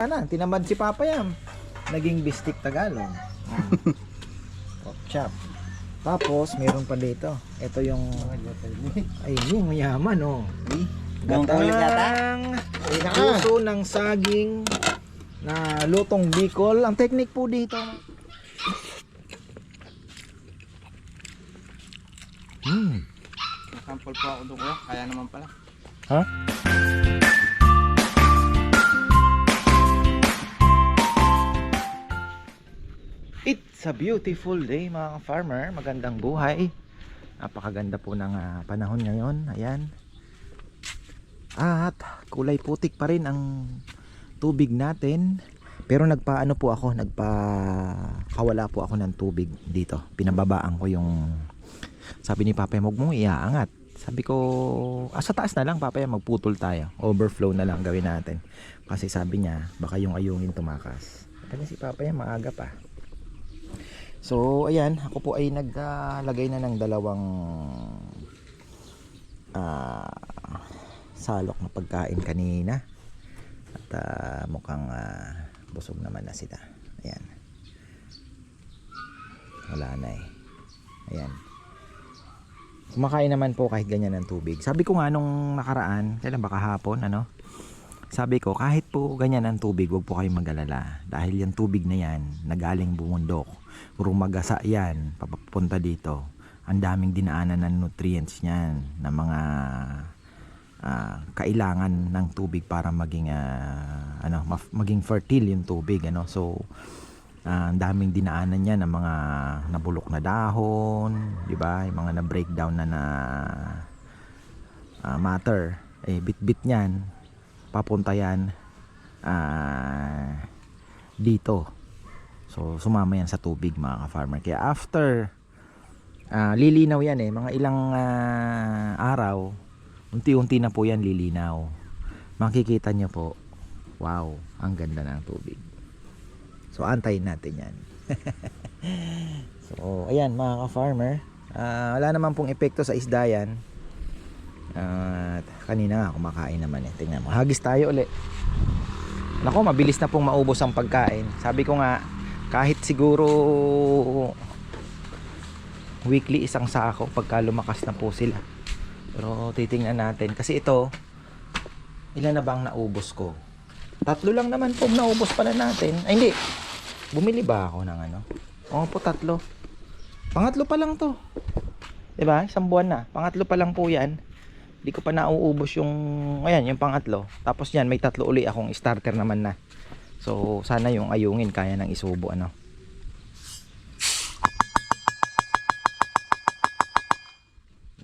Sana, tinamad si Papa Yam. Naging bistik Tagalog. Mm. Pork chop. Tapos, meron pa dito. Ito yung... Ay, yung mayaman, oh. Gatang puso ng saging na lutong bicol. Ang technique po dito. Hmm. Nakampol po ako doon. Kaya naman pala. Ha? It's a beautiful day mga farmer. Magandang buhay. Napakaganda po ng ah, panahon ngayon. Ayan. At kulay putik pa rin ang tubig natin. Pero nagpaano po ako, nagpa kawala po ako ng tubig dito. Pinababaan ko yung sabi ni Papa, huwag mong iaangat. Sabi ko, ah, sa taas na lang Papa, magputol tayo. Overflow na lang gawin natin. Kasi sabi niya, baka yung ayungin tumakas. Kasi si Papa yan, maaga pa. So, ayan, ako po ay naglagay na ng dalawang ah, salok na pagkain kanina. At ah, mukhang ah, busog naman na sila. Ayan. Wala na eh. Ayan. Kumakain naman po kahit ganyan ng tubig. Sabi ko nga nung nakaraan, kailan baka hapon, ano? Sabi ko, kahit po ganyan ang tubig, huwag po kayong mag-alala. Dahil yung tubig na yan, nagaling bumundok. Kung magasa yan, papapunta dito. Ang daming dinaanan ng nutrients niyan, ng mga ah, kailangan ng tubig para maging ah, ano, maging fertile yung tubig, ano. So, Ah, ang daming dinaanan niya ng mga nabulok na dahon, 'di ba? Yung mga na-breakdown na na ah, matter. Eh bit-bit niyan papunta yan ah, dito. So sumama yan sa tubig mga ka-farmer. Kaya after ah, lilinaw yan eh, mga ilang ah, araw, unti-unti na po yan lilinaw. Makikita niyo po, wow, ang ganda ng tubig. So antayin natin yan. so ayan mga ka-farmer. Ah, wala naman pong epekto sa isda yan. At kanina nga kumakain naman eh. Tingnan mo. Hagis tayo uli. Nako, mabilis na pong maubos ang pagkain. Sabi ko nga, kahit siguro weekly isang sako pagka lumakas na po sila. Pero titingnan natin. Kasi ito, ilan na bang naubos ko? Tatlo lang naman po naubos pala natin. Ay hindi. Bumili ba ako ng ano? Oo po, tatlo. Pangatlo pa lang to. 'Di ba? Isang buwan na. Pangatlo pa lang po 'yan. Hindi ko pa nauubos yung ayan, yung pangatlo. Tapos yan, may tatlo uli akong starter naman na. So, sana yung ayungin kaya nang isubo ano.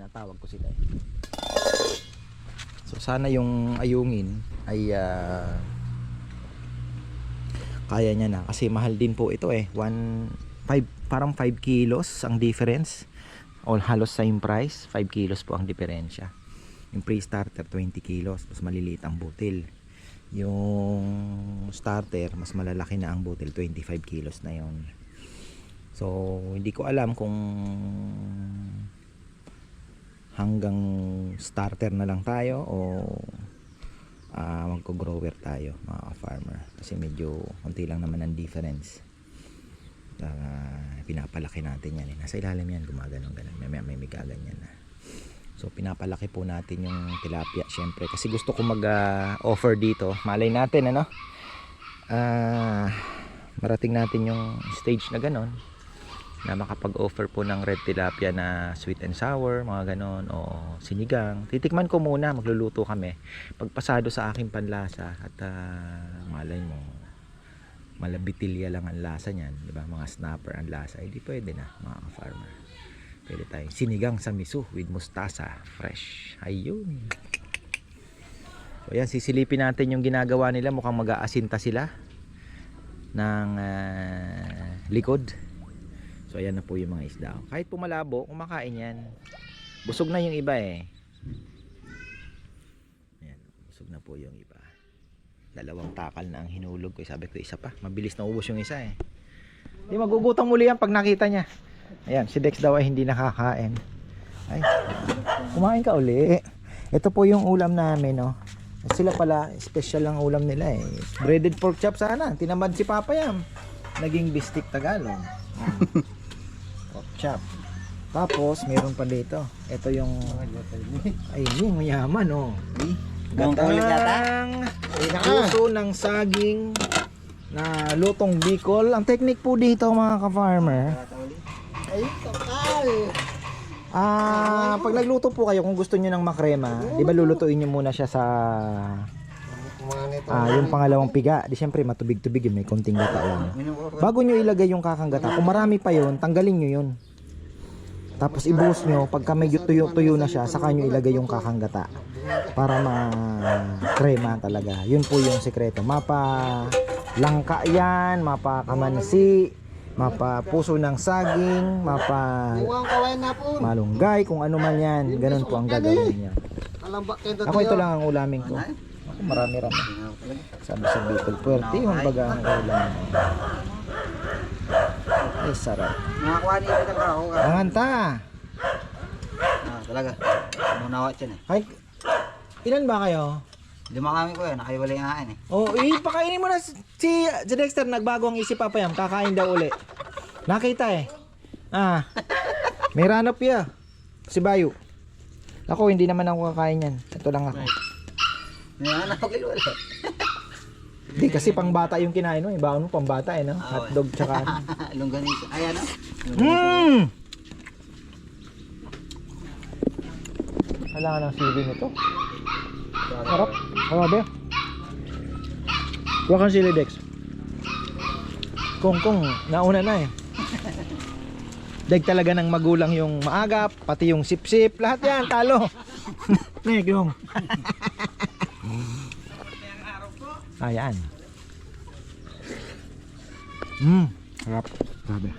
Natawag ko sila eh. So, sana yung ayungin ay ah, kaya niya na. Kasi mahal din po ito eh. 1 5 parang 5 kilos ang difference. O halos same price. 5 kilos po ang diferensya. Yung pre-starter 20 kilos. Mas maliliit ang butil yung starter mas malalaki na ang butil 25 kilos na yon so hindi ko alam kung hanggang starter na lang tayo o uh, magko-grower tayo mga farmer kasi medyo konti lang naman ang difference. Uh, pinapalaki natin yan eh. nasa ilalim yan gumaganon ganon may, may, may gaganyan na so pinapalaki po natin yung tilapia syempre kasi gusto ko mag uh, dito malay natin ano uh, marating natin yung stage na ganon na makapag-offer po ng red tilapia na sweet and sour, mga ganon, o sinigang. Titikman ko muna, magluluto kami. Pagpasado sa aking panlasa at ah, malay mo, malabitilya lang ang lasa niyan, di ba? Mga snapper ang lasa, hindi pwede na, mga farmer. Pwede tayo sinigang sa miso with mustasa, fresh. Ayun. So yan, sisilipin natin yung ginagawa nila, mukhang mag-aasinta sila ng ah, likod. So ayan na po yung mga isda. Kahit po malabo, kumakain yan. Busog na yung iba eh. Ayan, busog na po yung iba. Dalawang takal na ang hinulog ko. Sabi ko isa pa. Mabilis na ubos yung isa eh. Di magugutom uli yan pag nakita niya. Ayan, si Dex daw ay hindi nakakain. Ay, kumain ka uli. Ito po yung ulam namin, no. Sila pala, special ang ulam nila eh. Breaded pork chop sana. Tinamad si Papa Yam. Naging bistik Tagalog. Pork chop. Tapos, meron pa dito. Ito yung... Ay, yung mayaman oh. Yata. Gatang puso ng saging na lutong bicol. Ang technique po dito mga ka-farmer, Ay, kapal. ah, pag nagluto po kayo kung gusto niyo ng makrema, 'di ba lulutuin niyo muna siya sa ah, yung pangalawang piga. Di syempre matubig-tubig yun, may konting gata lang. Bago nyo ilagay yung kakang gata, kung marami pa yun, tanggalin nyo yun. Tapos ibuhos nyo, pagka medyo tuyo-tuyo na siya, saka nyo ilagay yung kakang gata. Para ma-krema talaga. Yun po yung sekreto. Mapa langka yan, mapa kamansi, mapa puso ng saging, mapa na malunggay, kung ano man yan. Ganun po ang gagawin niya. Ako ito lang ang ulamin ko. Ako marami-rami. Sabi sa Bicol, puwerte yung baga ang ulam. Ay, sarap. Nakakuha niyo ito ka ako ka. Anganta! Ah, talaga. Munawa siya eh. Ay, ilan ba kayo? Lima kami ko eh, nakaiwalay nga eh. Oh, ipakainin mo na si, si Dexter, nagbago ang isip papayam, kakain daw uli. Nakita eh. Ah, may ranap ya. Si Bayo. Ako, hindi naman ako kakain yan. Ito lang ako. May mga nakaiwalay. Hindi, kasi pang bata yung kinain mo. Ibaon mo pang bata eh, no? Hotdog tsaka ano. Longganisa. Ay ano? Mmm! Kailangan ng sili nito. Sarap. Grabe. Huwag kang sili, Dex. Kung kung, nauna na eh. Deg talaga ng magulang yung maagap, pati yung sip-sip, lahat yan, talo. Nek, yung. Ayan. Mmm, sarap. Grabe.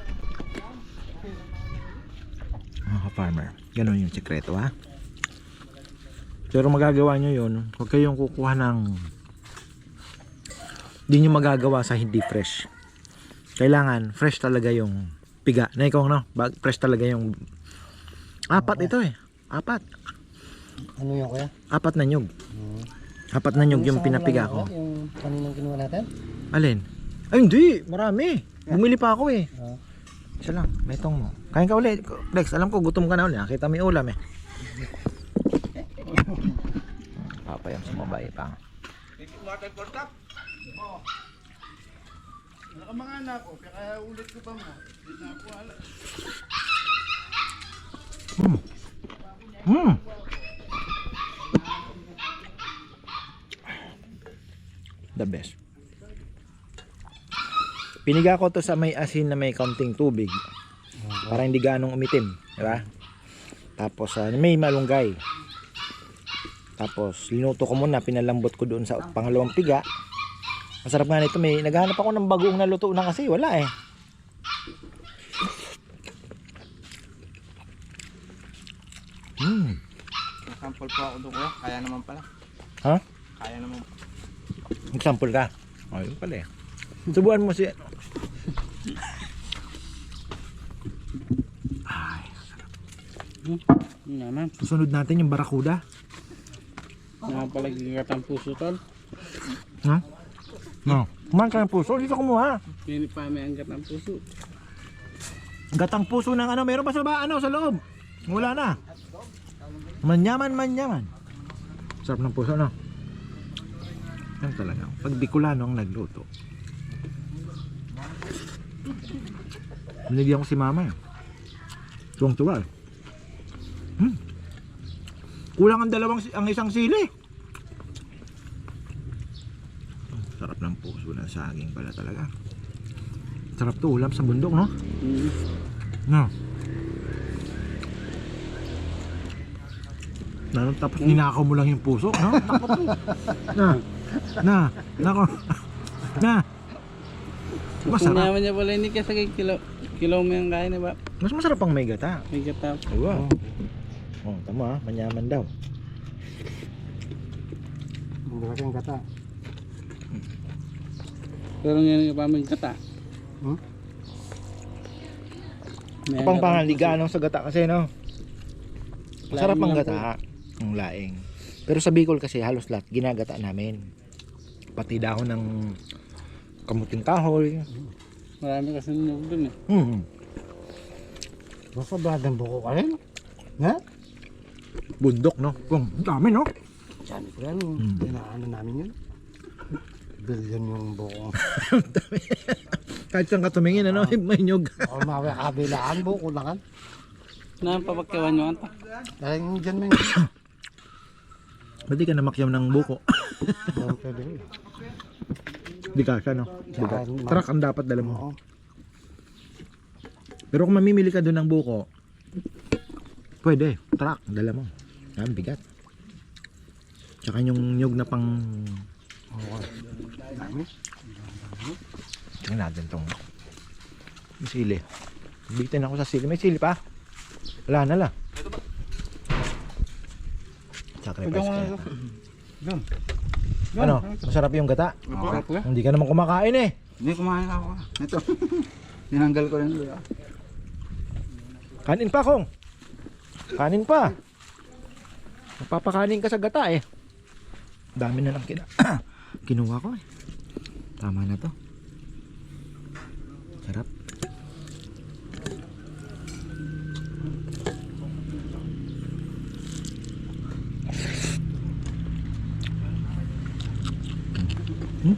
Mga ka-farmer, ganun yung sekreto ha. Pero magagawa nyo yun, huwag kayong kukuha ng hindi nyo magagawa sa hindi fresh. Kailangan fresh talaga yung piga. Na ikaw no, fresh talaga yung apat ito eh. Apat. Ano yun kuya? Apat na nyug. Apat na nyug yung pinapiga ko. Yung kaninang kinuha natin? Alin? Ay hindi, marami. Bumili pa ako eh. Oo. Isa lang, metong mo. Kain ka ulit. Lex, alam ko gutom ka na ulit. Nakita yung ulam eh. Papayam sa babae pa. Hmm. Hmm. The best. Piniga ko to sa may asin na may kaunting tubig. Para hindi ganong umitim, di ba? Tapos ah, may malunggay. Tapos linuto ko muna, pinalambot ko doon sa pangalawang piga. Masarap nga nito, may naghahanap ako ng bagoong naluto na kasi wala eh. Hmm. Sample po ako doon kuya. Kaya naman pala. Ha? Kaya naman. Example ka. Oh, yun pala eh. Subuan mo si Ay, Naman, susunod natin yung barakuda. Nakapalagigat ang puso tol. Ha? No. Kumain ka ng puso, dito kumuha. Pili pa may anggat ang puso. Gatang puso ng ano, meron pa sa ba, ano, sa loob? Wala na. Manyaman, manyaman. Sarap ng puso, no? Yan talaga. Pag Bicolano ang nagluto. Binigyan ko si mama eh. Tuwang tuwa eh. Hmm. Kulang ang dalawang, ang isang sili. Sarap ng puso ng saging pala talaga. Sarap to ulam sa bundok, no? Mm. No. Na, tapos ninakaw mo lang yung puso, no? Nako po. Na. Na. Nako. Na. Kung Masarap. naman niya pala hindi kasi kilo, kilo mo yung kain na ba? Mas masarap pang may gata. May gata. Wow. Oh, tama ah. Manyaman daw. Kasi ang gata. Pero ngayon yung pa may gata. Hmm? Kapang pangaligaan sa gata kasi, no? Masarap ang gata. Ang laing. Pero sa Bicol kasi halos lahat ginagata namin. Pati dahon ng kamuting kahoy. Marami kasi nyug dun eh. Hmm. Basta bagang buko ka rin. Ha? Bundok no? Kung dami no? Sabi ko yan. Hmm. Inaano namin yun. Billion yung buko. Kahit saan ka tumingin ano, may nyug. Ako mawi kabilaan buko lang kan. Napapagkawan nyo anta. Dahil yung dyan may Pwede ka namakyam ng buko. Pwede. Di ka no? Di ka. Truck ang dapat dala mo. Pero kung mamimili ka doon ng buko, pwede. Truck, dala mo. Yan, bigat. Tsaka yung nyug na pang... Dami. Tingnan natin tong... Sili. Bitin ako sa sili. May sili pa? Wala na lang. Sacrifice ka. Doon. Ano? Masarap yung gata? Ka? Hindi ka naman kumakain eh. Hindi kumain ako. Ito. Tinanggal ko rin. Kanin pa, Kong. Kanin pa. Napapakanin ka sa gata eh. Dami na lang kina kinuha ko eh. Tama na to. Sarap. Hmm?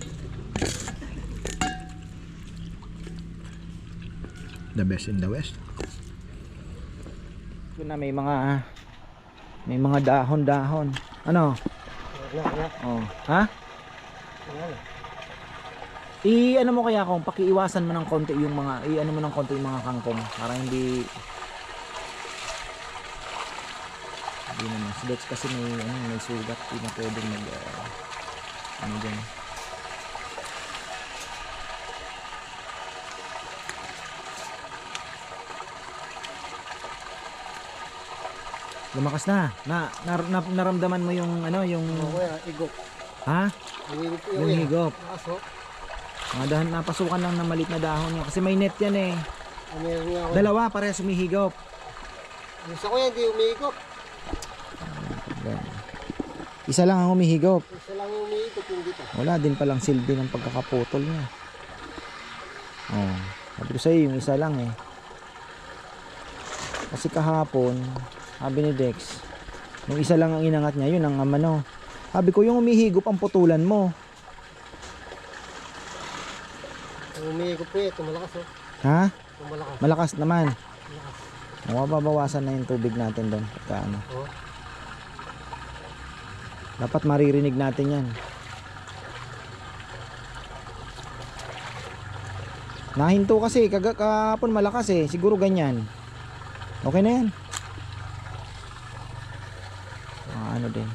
The best in the West. Na may mga may mga dahon-dahon. Ano? Oh, ha? I ano mo kaya kung pakiiwasan mo ng konti yung mga i ano mo ng konti yung mga kangkong para hindi hindi naman that's kasi may ano may sugat hindi na pwedeng mag uh, ano dyan lumakas na na, na, na- naramdaman mo yung ano yung Oo kuya, igok. ha ko yung yun. higop Aso. mga dahon napasukan lang ng malit na dahon yun kasi may net yan eh Ah, Meron nga ako. dalawa parehas humihigop Yung Isa ko yan, di umiikot. isa lang ang humihigop Isa lang yung umiikot yung dito. wala din palang silbi ng pagkakaputol niya oh sabi ko sa'yo yung isa lang eh kasi kahapon sabi ni Dex yung isa lang ang inangat niya yun ang amano sabi ko yung humihigop ang putulan mo. Yung umiikot po eh, tumalakas oh. ha? Tumalakas. malakas. Naman. Mababawasan na yung tubig natin doon pagka ano Oo. dapat maririnig natin yan. Nahinto kasi kaga kahapon malakas eh. Siguro ganyan. Okay na yan ah, ano din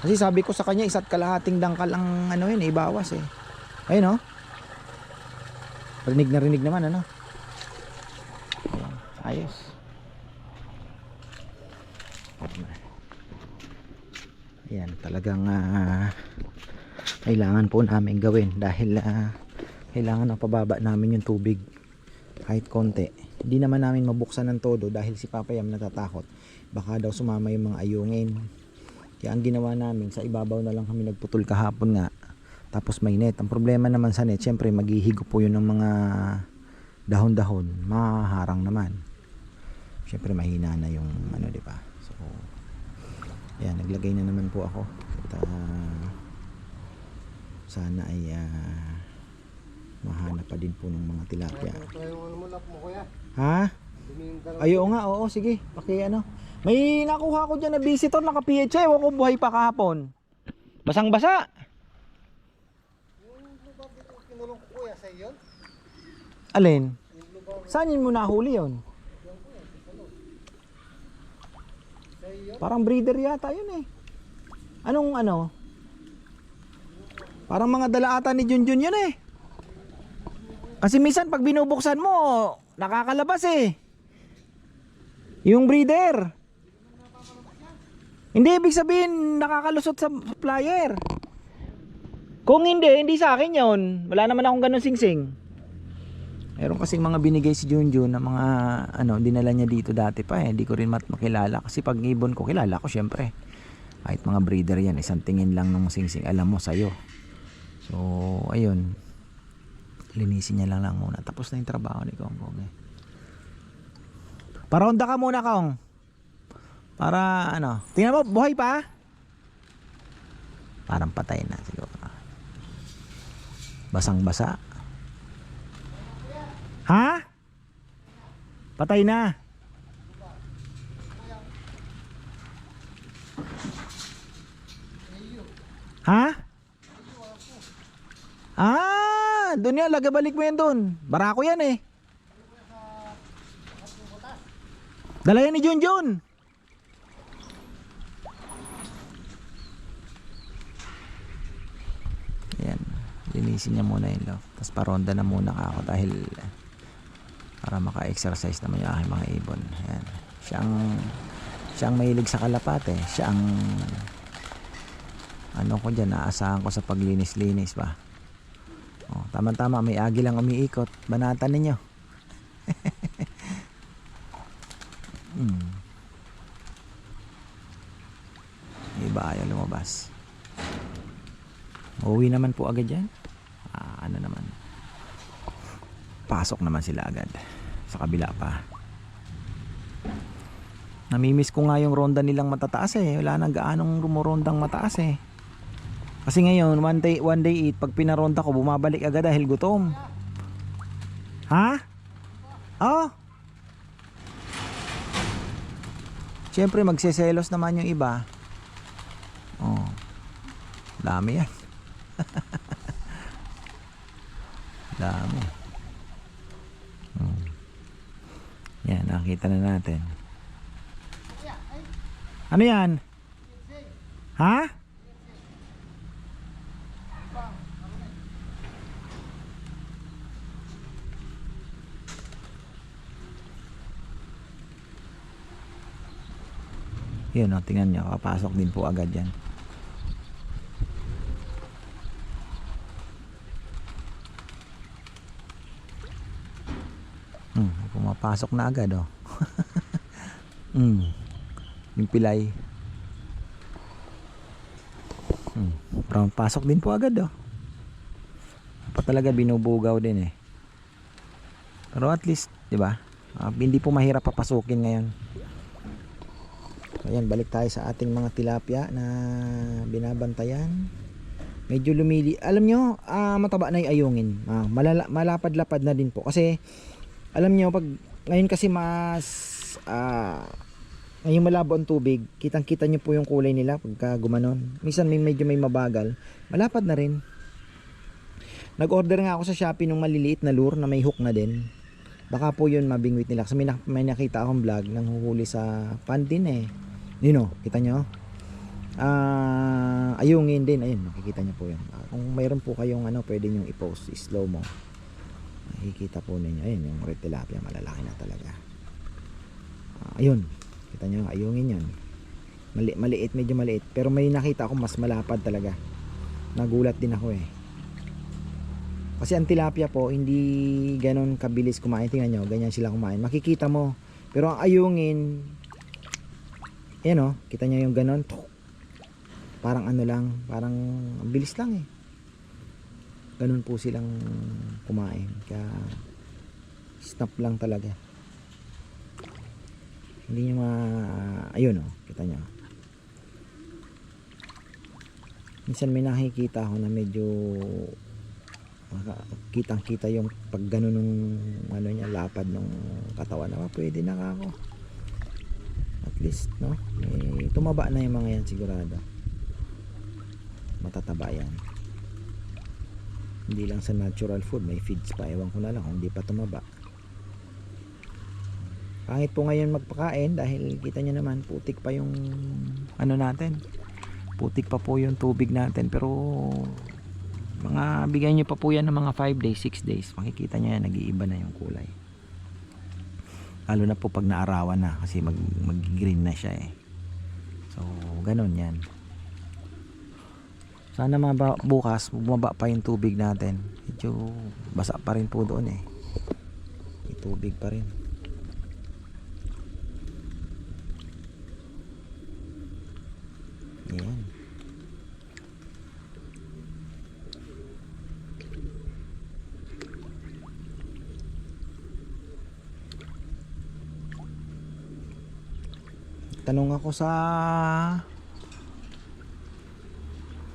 kasi sabi ko sa kanya isa't kalahating dangkal ang ano yun eh, ibawas eh ayun oh rinig na rinig naman ano ayos Ayan, talagang ah, kailangan po namin gawin dahil ah, kailangan na pababa namin yung tubig kahit konti. Hindi naman namin mabuksan ng todo dahil si Papa Yam natatakot. Baka daw sumama yung mga ayungin. Kaya ang ginawa namin, sa ibabaw na lang kami nagputol kahapon nga. Tapos may net. Ang problema naman sa net, syempre maghihigo po yun ng mga dahon-dahon. Maharang naman. Syempre mahina na yung ano, di ba? So, Ayan, naglagay na naman po ako. At ah, sana ay ah, mahanap pa din po ng mga tilapia. Ha? Ayo nga, oo, sige. Paki ano. May nakuha ko dyan na visitor naka PHA. Ewan ko buhay pa kahapon. Basang basa. Kinulong ko kuya sa iyo. Alin? Saan yun mo nahuli yun? Parang breeder yata yun eh. Anong ano? Parang mga dala ata ni Junjun yun eh. Kasi minsan pag binubuksan mo, nakakalabas eh. Yung breeder. Hindi ibig sabihin nakakalusot sa flyer. Kung hindi, hindi sa akin yon. Wala naman akong ganun singsing. Meron kasing mga binigay si Junjun na mga ano, dinala niya dito dati pa eh. Hindi ko rin mat makilala kasi pag ibon ko kilala ko syempre. Kahit mga breeder yan, isang tingin lang ng singsing alam mo sa'yo. So, ayun. Linisin niya lang lang muna. Tapos na yung trabaho ni Kong eh. Paronda ka muna Kong. Para ano. Tingnan mo, buhay pa? Parang patay na siguro. Basang basa. Ha? Patay na. Ha? Ah, doon yan. Lagabalik mo yan doon. Barako yan eh. Dala yan ni Junjun. Ayan. Linisin niya muna yun, love. Tapos paronda na muna ako dahil para maka-exercise naman yung aking mga ibon. Ayan. Siyang siyang mahilig sa kalapate. Siyang ano ko dyan, naasahan ko sa paglinis-linis ba. Oh, tama-tama, may agi lang umiikot. Banatan ninyo. Hmm. Iba ayaw lumabas. Uwi naman po agad yan. Ah, ano naman. Pasok naman sila agad. Sa kabila pa. Namimiss ko nga yung ronda nilang matataas eh. Wala nang gaanong rumorondang mataas eh. Kasi ngayon, one day, one day eat, pag pinaronda ko, bumabalik agad dahil gutom. Ha? Oh. Siyempre, magseselos naman yung iba. Oh. Dami yan. Dami. Hmm. Yan, nakita na natin. Ano yan? Ha? Yun o, tingnan nyo, kapasok din po agad yan. Hmm, pumapasok na agad oh. hmm. Yung pilay. Hmm, parang pasok din po agad oh. Pa talaga binubugaw din eh. Pero at least, 'di ba? Ah, hindi po mahirap papasukin ngayon. Ayan, balik tayo sa ating mga tilapia na binabantayan. Medyo lumili. Alam nyo, ah, mataba na yung ayungin. Malala, malapad-lapad na din po. Kasi, alam nyo, pag ngayon kasi mas, ah, ngayon malabo ang tubig, kitang-kita nyo po yung kulay nila pagka gumanon. Minsan may medyo may mabagal. Malapad na rin. Nag-order nga ako sa Shopee ng maliliit na lure na may hook na din. Baka po yun mabingwit nila. Kasi may, nak- may nakita akong vlog nang huhuli sa pandin eh. Yun o, kita nyo? Ah, ayungin din. Ayun, makikita nyo po yun. Ah, kung mayroon po kayong ano, pwede nyo i-post, slow mo. Makikita po ninyo. Ayun, yung red tilapia, malalaki na talaga. Ah, ayun, kita nyo, ayungin yan. Mali, maliit, medyo maliit. Pero may nakita ako mas malapad talaga. Nagulat din ako eh. Kasi ang tilapia po, hindi ganon kabilis kumain. Tingnan nyo, ganyan sila kumain. Makikita mo. Pero ang ayungin, yan o, kita nyo yung ganon. Parang ano lang, parang ang bilis lang eh. Ganon po silang kumain. Kaya, snap lang talaga. Hindi nyo ma... Ayun o, kita nyo. Minsan may nakikita ako na medyo kitang kita yung pag ganun nung ano niya lapad ng katawan na pwede na ako at least no tumaba na yung mga yan sigurado. Matataba yan. Hindi lang sa natural food may feeds pa. Ewan ko na lang kung hindi pa tumaba. Pangit po ngayon magpakain dahil kita nyo naman putik pa yung ano natin. Putik pa po yung tubig natin. Pero mga bigyan nyo pa po yan ng mga 5 days 6 days. Makikita nyo yan nag-iiba na yung kulay. Lalo na po pag naarawan na kasi mag, mag green na siya eh so ganun yan. Sana mga ba- bukas bumaba pa yung tubig natin. Medyo basa pa rin po doon eh. Tubig pa rin tanong ako sa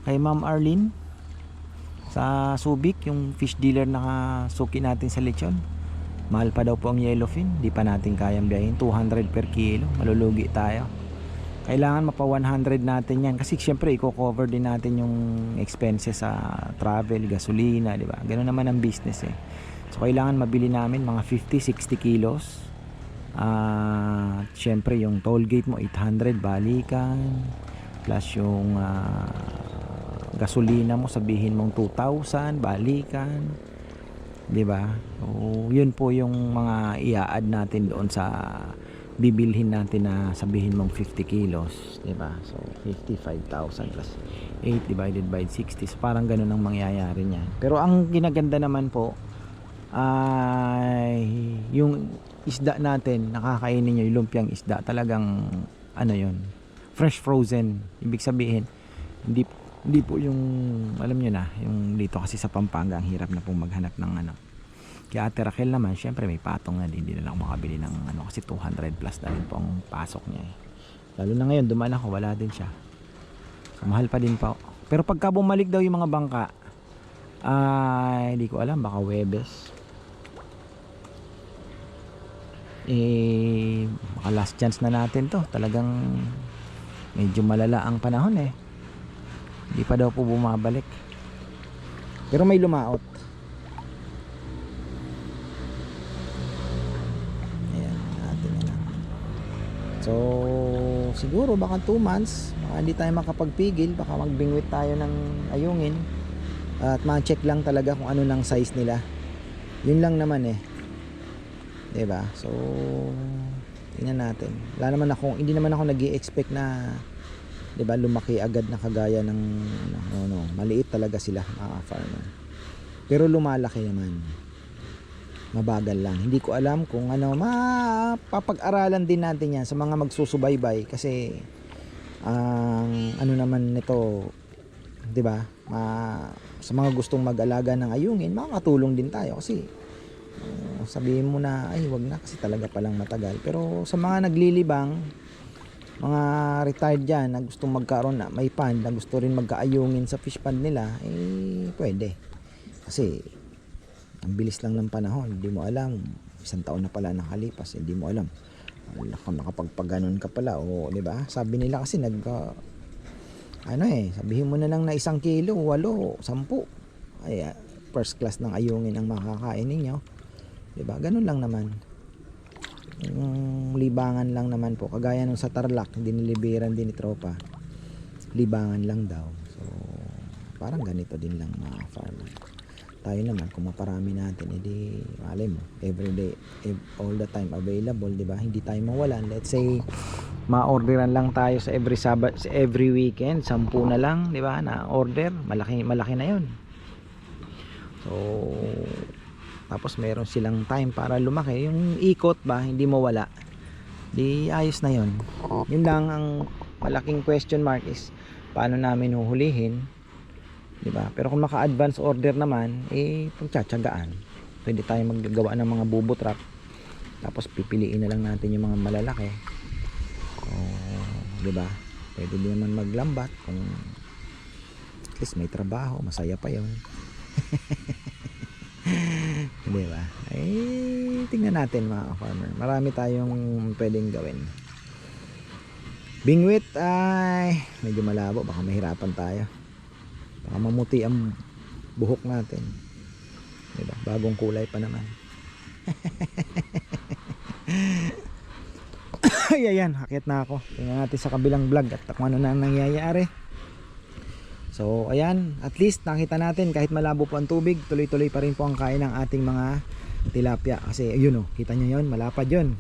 kay Ma'am Arlene sa Subic, yung fish dealer na suki natin sa lechon. Mahal pa daw po ang yellowfin, di pa natin kayang biyahin. 200 per kilo, malulugi tayo. Kailangan mapa 100 natin yan kasi syempre i-cover din natin yung expenses sa travel, gasolina, di ba? Ganun naman ang business eh. So kailangan mabili namin mga 50, 60 kilos. Ah, syempre yung toll gate mo 800 balikan plus yung ah, gasolina mo sabihin mong 2,000 balikan 'di ba? So, yun po yung mga i-add natin doon sa bibilhin natin na sabihin mong 50 kilos, 'di ba? So 55,000 plus 8 divided by 60. So, parang ganun ang mangyayari niyan. Pero ang ginaganda naman po ay yung isda natin, nakakainin nyo yung lumpiang isda, talagang ano yun, fresh frozen. Ibig sabihin, hindi hindi po yung alam nyo na, yung dito kasi sa Pampanga ang hirap na pong maghanap ng ano. Kaya Ate Raquel naman, syempre may patong na hindi na lang makabili ng ano kasi 200 plus na rin po ang pasok niya eh. Lalo na ngayon, dumaan ako, wala din siya. So, mahal pa din po. Pero pagka bumalik daw yung mga bangka, ay hindi ko alam, baka Webes. Eh, baka last chance na natin to. Talagang medyo malala ang panahon eh. Hindi pa daw po bumabalik. Pero may lumaot. Ayan, natin na lang. So, siguro baka 2 months, baka hindi tayo makapagpigil, baka magbingwit tayo ng ayungin. At ma-check lang talaga kung ano ng size nila. Yun lang naman eh. 'Di ba? So, tingnan natin. Wala naman ako, hindi naman ako nag expect na 'di ba lumaki agad na kagaya ng ano, no, maliit talaga sila mga farmer. Pero lumalaki naman. Mabagal lang. Hindi ko alam kung ano, mapapag-aralan din natin 'yan sa mga magsusubaybay kasi ang ano naman nito 'di ba? Ma, sa mga gustong mag-alaga ng ayungin, makakatulong din tayo kasi uh, sabihin mo na ay wag na kasi talaga palang matagal. Pero sa mga naglilibang, mga retired dyan na gustong magkaroon na may pond na gusto rin magkaayungin sa fish pond nila, eh pwede. Kasi ang bilis lang ng panahon, hindi mo alam. Isang taon na pala nakalipas, hindi mo alam. Kang nakapagpaganon ka pala o di ba? Sabi nila kasi nag ah, ano eh, sabihin mo na lang na isang kilo, walo, sampu. Ay, ah, first class ng ayungin ang makakain ninyo. 'Di ba? Ganun lang naman. Yung libangan lang naman po. Kagaya nung sa Tarlac, hindi nilibiran din ni tropa. Libangan lang daw. So, parang ganito din lang mga farmer. Tayo naman, kung maparami natin, edi, malay mo, everyday, ev- all the time available, di ba? Hindi tayo mawalan. Let's say, ma-orderan lang tayo sa every Sabat, sa every weekend, sampu na lang, di ba? Na order, malaki, malaki na yon So, tapos meron silang time para lumaki. Yung ikot ba, hindi mo wala. Di ayos na yon. Yun lang ang malaking question mark is paano namin huhulihin. 'Di ba? Pero kung maka-advance order naman, eh pagtsatsagaan. Pwede tayo maggagawa ng mga bubo trap. Tapos pipiliin na lang natin yung mga malalaki. Oh, 'di ba? Pwede din naman maglambat kung at least may trabaho, masaya pa 'yon. Di ba? Eh, tingnan natin mga farmer. Marami tayong pwedeng gawin. Bingwit ay medyo malabo. Baka mahirapan tayo. Baka mamuti ang buhok natin. Di ba? Bagong kulay pa naman. ay, ayan. Hakit na ako. Tingnan natin sa kabilang vlog at kung ano na ang nangyayari. So, ayan, at least nakita natin kahit malabo po ang tubig, tuloy-tuloy pa rin po ang kain ng ating mga tilapia. Kasi, ayun oh, kita nyo yon malapad yon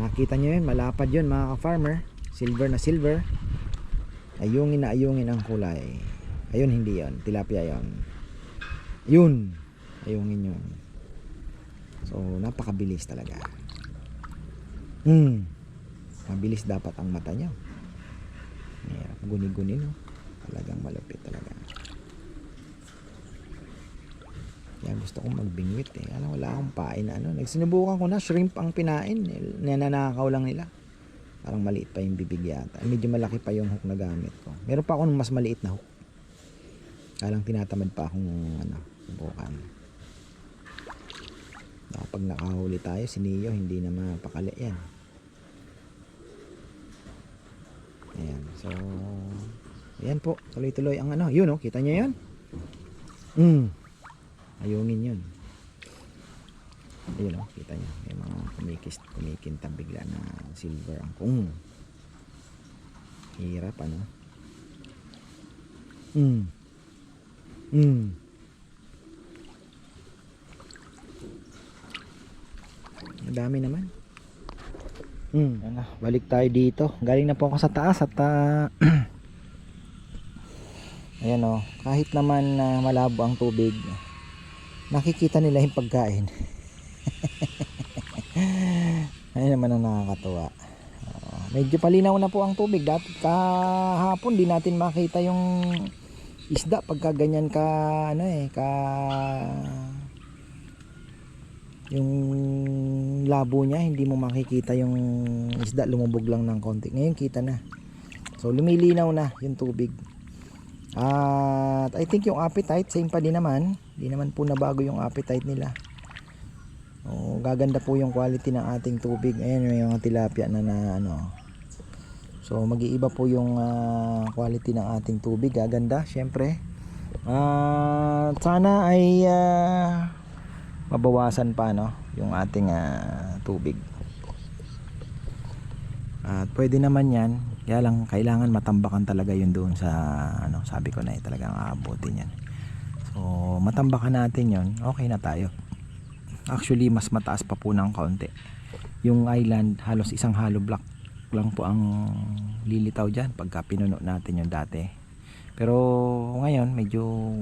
Nakita nyo yun, malapad yon mga ka-farmer. Silver na silver. Ayungin na ayungin ang kulay. Ayun, hindi yon tilapia yon Yun, ayungin yun. So, napakabilis talaga. Hmm, mabilis dapat ang mata nyo. Guni-guni no talagang malupit talaga yan gusto kong magbingwit eh alam wala akong pain na ano nagsinubukan ko na shrimp ang pinain eh, nananakaw lang nila Parang maliit pa yung bibig yata. Medyo malaki pa yung hook na gamit ko. Meron pa akong mas maliit na hook. Kalang tinatamad pa akong ano, subukan. Kapag nakahuli tayo, si Neo, hindi na mapakali yan. Ayan, so, ayan po, tuloy-tuloy ang ano, yun oh, kita nyo yun? Mm. Ayungin yun. Ayun oh, kita nyo, may mga kumikis, kumikintang bigla na silver ang kung. Hirap ano. Mm. Mm. Ang dami naman. Mm. Balik tayo dito. Galing na po ako sa taas at ah, Ayan o, kahit naman na malabo ang tubig, nakikita nila yung pagkain. Ayan naman ang nakakatuwa. Oo, medyo palinaw na po ang tubig. Dati kahapon di natin makita yung isda pagka ganyan ka ano eh ka yung labo niya hindi mo makikita yung isda lumubog lang ng konti ngayon kita na so lumilinaw na yung tubig at I think yung appetite same pa din naman. Hindi naman po nabago yung appetite nila. Oh, gaganda po yung quality ng ating tubig. Ayan may mga tilapia na, na ano. So mag-iiba po yung ah, quality ng ating tubig, gaganda syempre. At sana ay ah, mabawasan pa no yung ating ah, tubig. At pwede naman 'yan, kaya lang kailangan matambakan talaga yun doon sa ano, sabi ko na eh, talagang aabutin 'yan. So matambakan natin 'yon, okay na tayo. Actually mas mataas pa po ng kaunti. Yung island halos isang hollow block lang po ang lilitaw dyan pagka pinuno natin yung dati pero ngayon medyo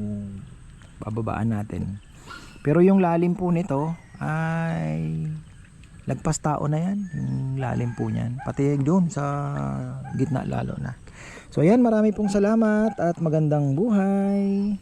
bababaan natin pero yung lalim po nito ay lagpas tao na yan yung lalim po niyan. Pati doon sa gitna lalo na. So ayan marami pong salamat at magandang buhay